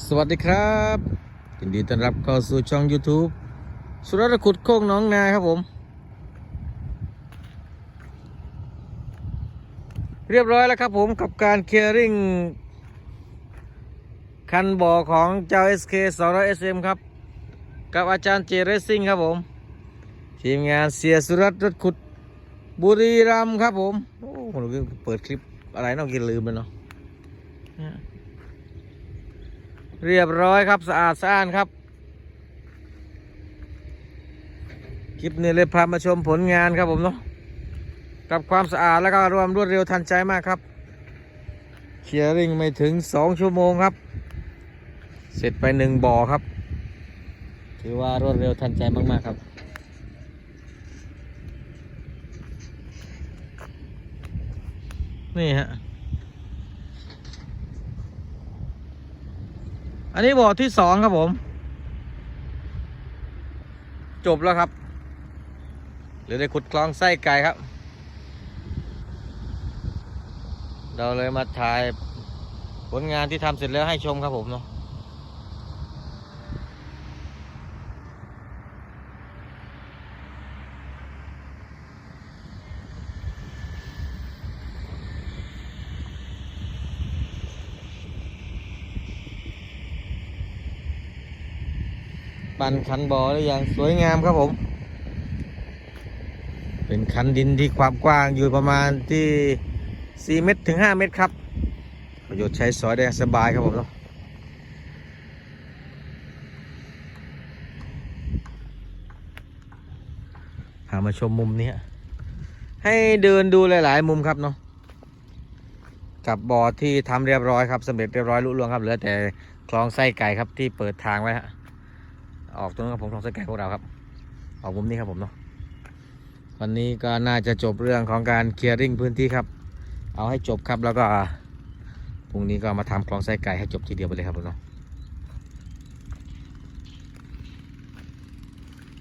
สวัสดีครับยินดีต้อนรับเข้าสู่ช่อง YouTube สุรขุดโคกหน้องนาครับผม เรียบร้อยแล้วครับผมกับการเคลียร์ริงคันบ่อของเจ้า SK 200 SM ครับ กับอาจารย์เจเรซิ่งครับผม ทีมงานเสียสุรัตรถขุดบุรีรัมย์ครับผม โอ้โหเปิดคลิปอะไรเน้องกินลืมไปเนาะ เรียบร้อยครับสะอาดสะอ้านครับ คลิปนี้เลยพามาชมผลงานครับผมเนาะกับความสะอาดแล้วก็รวมรวดเร็วทันใจมากครับเคลียร์ริงไม่ถึง 2 ชั่วโมงครับ เสร็จไปหนึ่งบ่อครับ ถือว่ารวดเร็วทันใจมาก ๆ ครับนี่ฮะ อันนี้บ่อที่สองครับผม จบแล้วครับเหลือได้ขุดคลองไส้ไก่ครับ เราเลยมาถ่ายผลงานที่ทำเสร็จแล้วให้ชมครับผมเนาะ ปั่นคันบ่อได้อย่างสวยงามครับผม เป็นคันดินที่ความกว้างอยู่ประมาณที่ 4 เมตรถึง 5 เมตรครับ ประโยชน์ใช้สอยได้สบายครับผมเนาะพามาชมมุมนี้ให้เดินดูหลาย ๆ มุมครับเนาะกับบ่อที่ทำเรียบร้อยครับสำเร็จเรียบร้อยลุล่วงครับเหลือแต่คลองไส้ไก่ครับที่เปิดทางไว้ฮะ ออกตรงนั้นครับผมคลองไส้ไก่ของเราครับ ออกมุมนี้ครับผมเนาะวันนี้ก็น่าจะจบเรื่องของการเคลียร์ริ่งพื้นที่ครับ เอาให้จบครับแล้วก็พรุ่งนี้ก็มาทำคลองไส้ไก่ให้จบทีเดียวไปเลยครับผมเนาะ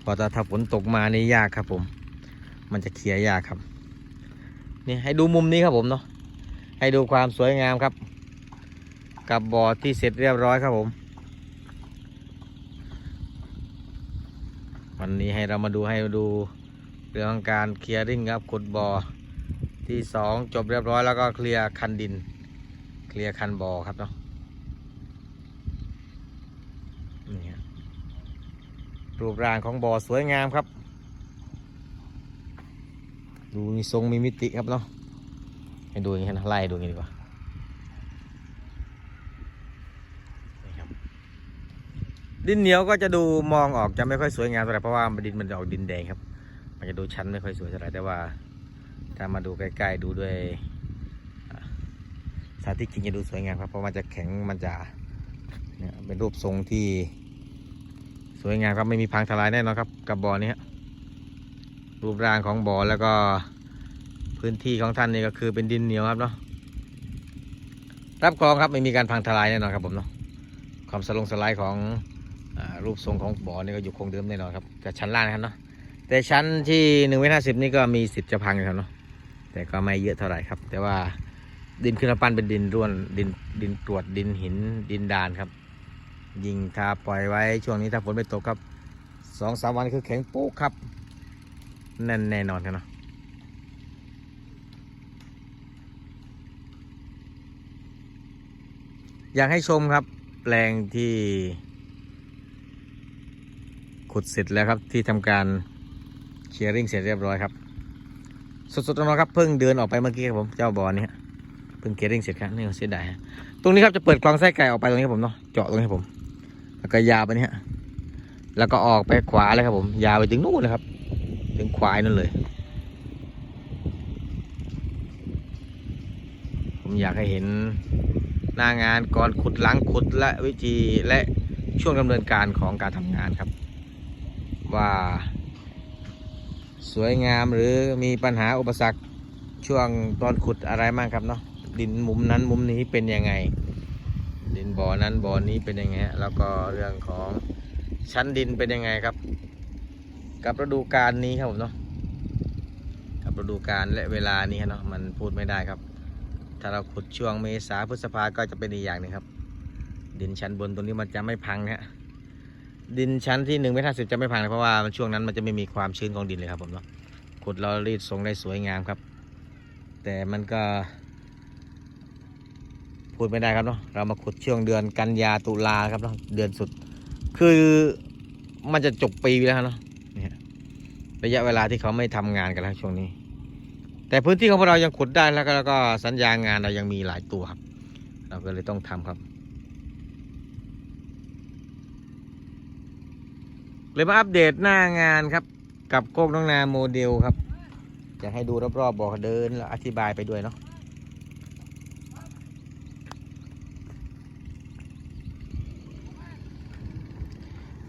เพอถ้าฝนตกมานี่ยากครับผม มันจะเคลียร์ยากครับ นี่ให้ดูมุมนี้ครับผมเนาะให้ดูความสวยงามครับ กับบ่อที่เสร็จเรียบร้อยครับผม นนี้ให้เรามาดูให้ดูเรื่องการเคลียร์ริ่งครับขุดบ่อที่สองจบเรียบร้อยแล้วก็เคลียร์คันดิน เคลียร์คันบ่อครับเนาะนี่ฮะรูปร่างของบ่อสวยงามครับ ดูมีทรงมีมิติครับเนาะให้ดูอย่างนี้นะไล่ดูอย่างนี้ดีกว่านี่ครับ ดินเหนียวก็จะดูมองออกจะไม่ค่อยสวยงามเท่าไหร่เพราะว่าดินมันจะออกดินแดงครับ มันจะดูชั้นไม่ค่อยสวยเท่าไหร่แต่ว่า ถ้ามาดูใกล้ๆดูด้วยสาธิตจริงจะดูสวยงามครับเพราะมันจะแข็งมันจะเนี่ยเป็นรูปทรงที่สวยงามครับไม่มีพังทลายแน่นอนครับกับบ่อนี้รูปร่างของบ่อแล้วก็พื้นที่ของท่านนี่ก็คือเป็นดินเหนียวครับเนาะรับรองครับไม่มีการพังทลายแน่นอนครับผมเนาะความสลงสลายของ รูปทรงของบ่อนี่ก็อยู่คงเดิมแน่นอนครับกับชั้นล่างนะครับเนาะแต่ชั้นที่หนึ่งเมตรห้าสิบนี่ก็มีสิทธิ์จะพังอยู่ครับเนาะแต่ก็ไม่เยอะเท่าไหร่ครับ แต่ว่าดินขึ้นมาปั้นเป็นดินร่วนดินดินกรวดดินหินดินดานครับ ยิงถ้าปล่อยไว้ช่วงนี้ถ้าฝนไม่ตกครับสองสามวันคือแข็งปุ๊ครับแน่นแน่นอนครับเนาะอยากให้ชมครับแปลงที่ ขุดเสร็จแล้วครับที่ทำการเคลียร์ริ่งเสร็จเรียบร้อยครับ สดๆร้อนๆครับเพิ่งเดินออกไปเมื่อกี้ครับผมเจ้าบอลนี่ฮะเพิ่งเคลียร์ริ่งเสร็จครับนี่เสียดายฮะตรงนี้ครับจะเปิดคลองไส้ไก่ออกไปตรงนี้ครับผมเนาะเจาะตรงนี้ครับผม แล้วก็ยาวไปนี่ฮะแล้วก็ออกไปขวาเลยครับผม ยาวไปถึงนู่นเลยครับ ถึงควายนั่นเลย ผมอยากให้เห็นหน้างานก่อนขุดหลังขุดและวิธีและช่วงดำเนินการของการทำงานครับ ว่า สวยงามหรือมีปัญหาอุปสรรคช่วงตอนขุดอะไรบ้างครับเนาะดินมุมนั้นมุมนี้เป็นยังไง ดินบ่อนั้นบ่อนี้เป็นยังไงแล้วก็เรื่องของชั้นดินเป็นยังไงครับ กับฤดูกาลนี้ครับผมเนาะกับฤดูกาลและเวลานี้เนาะมันพูดไม่ได้ครับ ถ้าเราขุดช่วงเมษาพฤษภาก็จะเป็นอีกอย่างหนึ่งครับ ดินชั้นบนตรงนี้มันจะไม่พังนะฮะ ดินชั้นที่หนึ่งเมตรห้าสิบจะไม่พังเลยเพราะว่ามันช่วงนั้นมันจะไม่มีความชื้นของดินเลยครับผมเนาะขุดเรารีดทรงได้สวยงามครับ แต่มันก็ พูดไม่ได้ครับเนาะเรามาขุดช่วงเดือนกันยาตุลาครับเนาะเดือนสุด คือมันจะจบปีแล้วเนาะนี่ระยะเวลาที่เขาไม่ทำงานกันแล้วช่วงนี้ แต่พื้นที่ของพวกเรายังขุดได้แล้วก็แล้วก็สัญญางานเรายังมีหลายตัวครับ เราก็เลยต้องทำครับ เลยมาอัปเดตหน้างานครับ กับโคกน้องนาโมเดลครับจะให้ดูรอบๆบอกเดินแล้วอธิบายไปด้วยเนาะ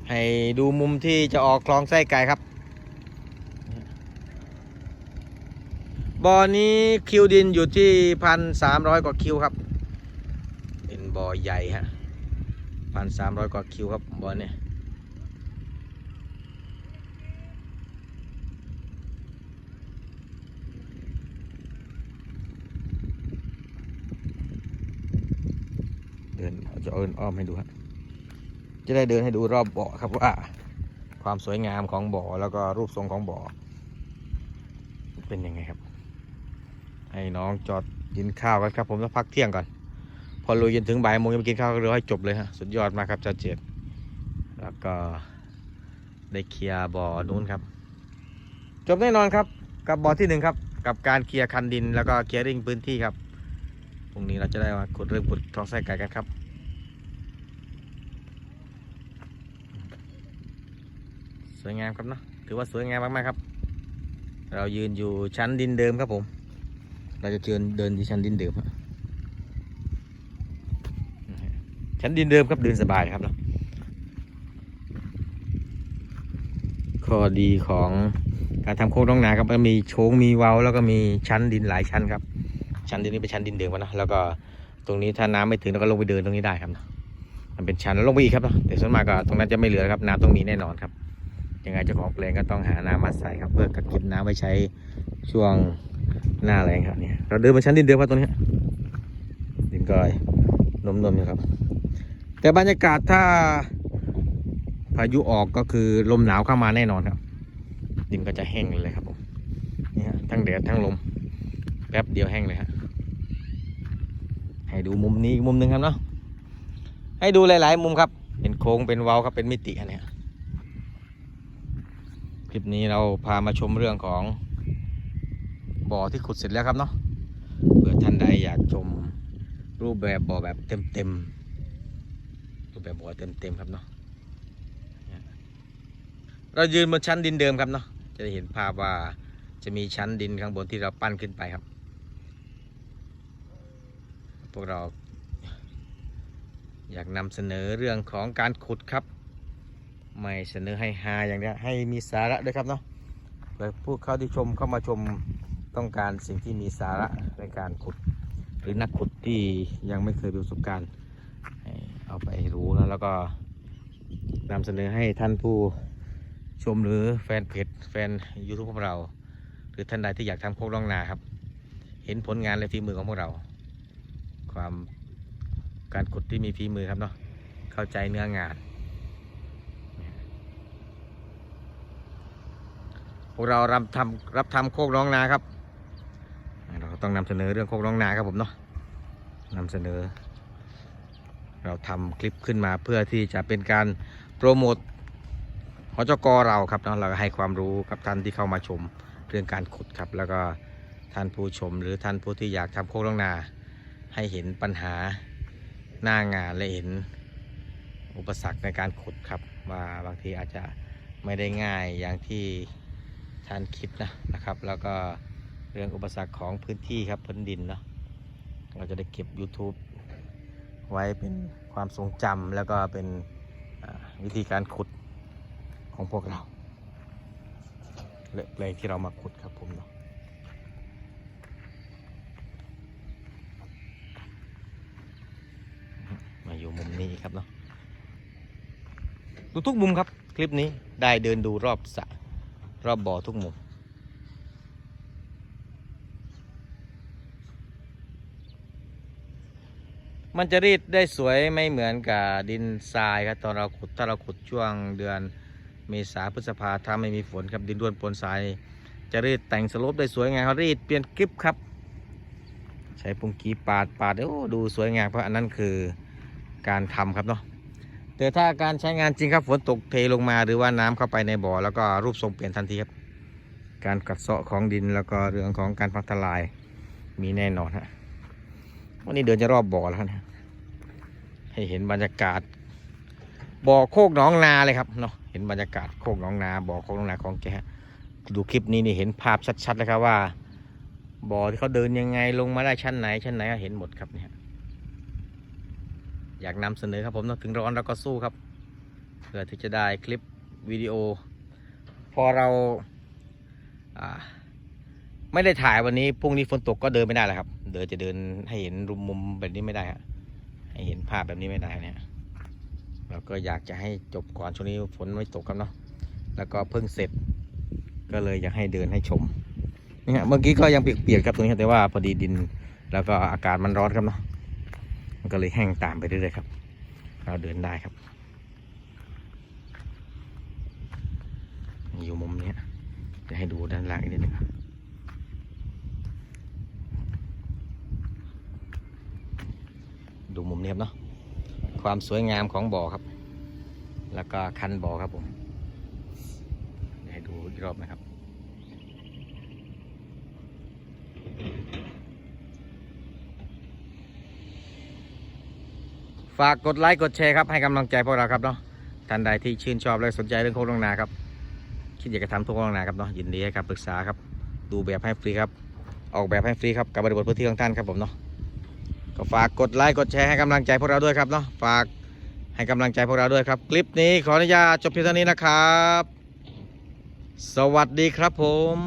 ให้ดูมุมที่จะออกคลองไส้ไก่ครับบ่อนี้คิวดินอยู่ที่พันสามร้อยกว่าคิวครับ เป็นบ่อใหญ่ฮะพันสามร้อยกว่าคิวครับบ่อเนี้เดินจะเอินอ้อมให้ดูฮะจะได้เดินให้ดูรอบบ่อครับว่า ความสวยงามของบ่อแล้วก็รูปทรงของบ่อ เป็นยังไงครับ ให้น้องจอดกินข้าวกันครับ ผมต้องพักเที่ยงก่อน พอลุยจนถึงบ่ายโมงยังไม่กินข้าวก็เรือให้จบเลยฮะสุดยอดมากครับจ้าเจ็ดแล้วก็ได้เคลียร์บ่อนู้นครับ จบแน่นอนครับกับบ่อที่หนึ่งครับ กับการเคลียร์คันดินแล้วก็เคลียร์ริ่งพื้นที่ครับ พรุ่งนี้เราจะได้มาขุดเริ่มขุดคลองไส้ไก่กันครับ สวยงามครับเนาะถือว่าสวยงามมากๆครับ เรายืนอยู่ชั้นดินเดิมครับผม เราจะเดินเดินที่ชั้นดินเดิมชั้นดินเดิมครับเดินสบายครับเนาะข้อดีของการทำโค้งน้องนาครับมันมีโชงมีเว้าแล้วก็มีชั้นดินหลายชั้นครับ ชั้นดินนี้เป็นชั้นดินเดิมนะแล้วก็ตรงนี้ถ้าน้ำไม่ถึงเราก็ลงไปเดินตรงนี้ได้ครับนะมันเป็นชั้นแล้วลงไปอีกครับนะแต่ส่วนมากก็ตรงนั้นจะไม่เหลือครับน้ำต้องมีแน่นอนครับยังไงเจ้าของแปลงก็ต้องหาน้ำมาใส่ครับ เพื่อกักเก็บน้ำไว้ใช้ช่วงหน้าแรงครับเนี่ยเราเดินมาชั้นดินเดิมครับตรงนี้ดินก็นมๆอยู่ครับ แต่บรรยากาศถ้าพายุออกก็คือลมหนาวเข้ามาแน่นอนครับ ดินก็จะแห้งเลยครับผมนี่ฮะทั้งแดดทั้งลม แป๊บเดียวแห้งเลยฮะให้ดูมุมนี้มุมหนึ่งครับเนาะให้ดูหลาย ๆ มุมครับ เป็นโค้งเป็นเว้าครับเป็นมิติอันเนี้ยคลิปนี้เราพามาชมเรื่องของบ่อที่ขุดเสร็จแล้วครับเนาะเผื่อท่านใดอยากชมรูปแบบบ่อแบบเต็มๆรูปแบบบ่อเต็มๆครับเนาะเรายืนบนชั้นดินเดิมครับเนาะจะได้เห็นภาพว่าจะมีชั้นดินข้างบนที่เราปั้นขึ้นไปครับ พวกเรา อยากนำเสนอเรื่องของการขุดครับ ไม่เสนอให้ฮาอย่างเดียวให้มีสาระด้วยครับเนาะเพื่อผู้เข้าที่ชมเข้ามาชมต้องการสิ่งที่มีสาระในการขุด หรือนักขุดที่ยังไม่เคยมีประสบการณ์เอาไปรู้นะแล้วก็นำเสนอให้ท่านผู้ชมหรือแฟนเพจแฟน YouTube ของเรา หรือท่านใดที่อยากทำโคกร่องนาครับ เห็นผลงานและฝีมือของพวกเรา ความการขุดที่มีฝีมือครับเนาะเข้าใจเนื้องาน พวกเรารับทำรับทำโคกร้องนาครับ เราต้องนำเสนอเรื่องโคกร้องนาครับผมเนาะนำเสนอ เราทำคลิปขึ้นมาเพื่อที่จะเป็นการโปรโมทหจกเราครับเนาะเราก็ให้ความรู้กับท่านที่เข้ามาชมเรื่องการขุดครับ แล้วก็ท่านผู้ชมหรือท่านผู้ที่อยากทำโคกร้องนา ให้เห็นปัญหาหน้างานและเห็นอุปสรรคในการขุดครับว่าบางทีอาจจะไม่ได้ง่ายอย่างที่ท่านคิดนะนะครับ แล้วก็เรื่องอุปสรรคของพื้นที่ครับพื้นดินเนาะเราจะได้เก็บ YouTube ไว้เป็นความทรงจำแล้วก็เป็นวิธีการขุดของพวกเรา และแปลงที่เรามาขุดครับผมเนาะ มุมนี้ครับเนาะดูทุกมุมครับ คลิปนี้ได้เดินดูรอบสระรอบบ่อทุกมุม มันจะรีดได้สวยไม่เหมือนกับดินทรายครับตอนเราขุดถ้าเราขุดช่วงเดือนเมษาพฤษภาถ้าไม่มีฝนครับดินด้วนปนทราย จะรีดแต่งสลปได้สวยงามเขารีดเปลี่ยนกริปครับ ใช้ปุ่งกีปาดปาดโอ้ดูสวยงามเพราะอันนั้นคือ การทำครับเนาะแต่ถ้าการใช้งานจริงครับฝนตกเทลงมาหรือว่าน้ำเข้าไปในบ่อแล้วก็รูปทรงเปลี่ยนทันทีครับ การกัดเซาะของดินแล้วก็เรื่องของการพังทลายมีแน่นอนฮะวันนี้เดินจะรอบบ่อแล้วนะให้เห็นบรรยากาศบ่อโคกหนองนาเลยครับเนาะเห็นบรรยากาศโคกหนองนาบ่อโคกหนองนาของแกฮะดูคลิปนี้นี่เห็นภาพชัดๆเลยครับว่าบ่อที่เขาเดินยังไงลงมาได้ชั้นไหนชั้นไหนก็เห็นหมดครับเนี่ย อยากนำเสนอครับผมถึงร้อนเราก็สู้ครับเพื่อที่จะได้คลิปวิดีโอ พอเราาไม่ได้ถ่ายวันนี้พรุ่งนี้ฝนตกก็เดินไม่ได้แล้วครับ เดินจะเดินให้เห็นรุมมุมแบบนี้ไม่ได้ฮะให้เห็นภาพแบบนี้ไม่ได้เนี่ยเราก็อยากจะให้จบก่อนช่วงนี้ฝนไม่ตกครับเนาะแล้วก็เพิ่งเสร็จ ก็เลยอยากให้เดินให้ชมนี่ฮะเมื่อกี้ก็ยังเปียกๆครับตรงนี้แต่ว่าพอดีดิน แล้วก็อากาศมันร้อนครับเนาะ มันก็เลยแห้งตามไปเรื่อยๆครับ เราเดินได้ครับ อยู่มุมนี้จะให้ดูด้านล่างอีกนิดนึงครับดูมุมนี้ครับเนาะความสวยงามของบ่อครับ แล้วก็คันบ่อครับผมให้ดูอีกรอบนะครับ ฝากกดไลค์กดแชร์ครับให้กำลังใจพวกเราครับเนาะท่านใดที่ชื่นชอบและสนใจเรื่องโคกลงนาครับคิดอยากจะทำโคกลงนาครับเนาะยินดีให้คำปรึกษาครับ ดูแบบให้ฟรีครับ ออกแบบให้ฟรีครับกับบริบทพื้นที่ของท่านครับผมเนาะก็ฝากกดไลค์กดแชร์ให้กำลังใจพวกเราด้วยครับเนาะฝากให้กำลังใจพวกเราด้วยครับ คลิปนี้ขออนุญาตจบเพียงเท่านี้นะครับ สวัสดีครับผม